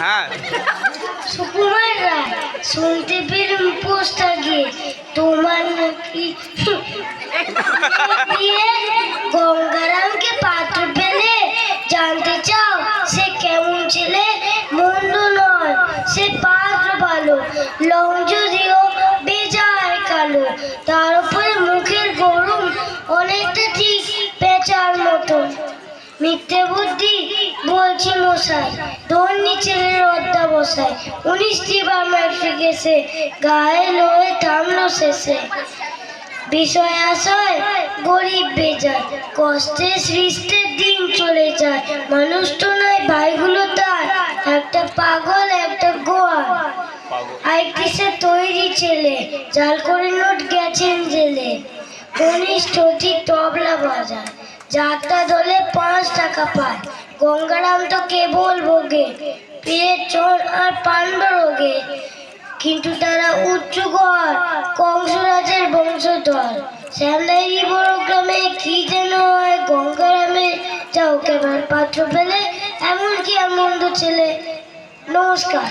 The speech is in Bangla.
হ্যাঁ। সুকুমার রায় শুনতে পেলাম তোমার নাকি বিয়ে? গঙ্গারামকে পাত্র পেলে জানতে চাও, সে কেমন ছেলে? মন্দ নয়, সে পাত্র ভালো, লং যদিও বেজায় কালো, তার মিথ্যে বুদ্ধি বলছি মশাই। ধন্যী ছেলের অধ্যা বসায় উনিশটি ম্যাট্রিক এসে গায়ে লয়ে থামলো শেষে। বিষয় আশয়, গরিব বেজায়। কষ্টে সৃষ্টির দিন চলে যায়। মানুষ তো নয়, ভাইগুলো তার। একটা পাগল, একটা গোয়াল। আইটিসে তৈরি ছেলে। জাল করে নোট গেছেন জেলে। কনিষ্ঠ ঠিক তবলা বাজায়। যাত্রা দলে পাঁচ টাকা পায়। গঙ্গারাম তো কেবল ভোগে পেয়ে চোর আর পাণ্ডরোগে কিন্তু তারা উচ্চ ঘর কংসরাজের বংশধর। শ্যামলাইরি বড় গ্রামে কি যেন হয়, গঙ্গারামে যাও কেবল পাত্র পেলে এমন কি আর মন্দ ছেলে, নমস্কার।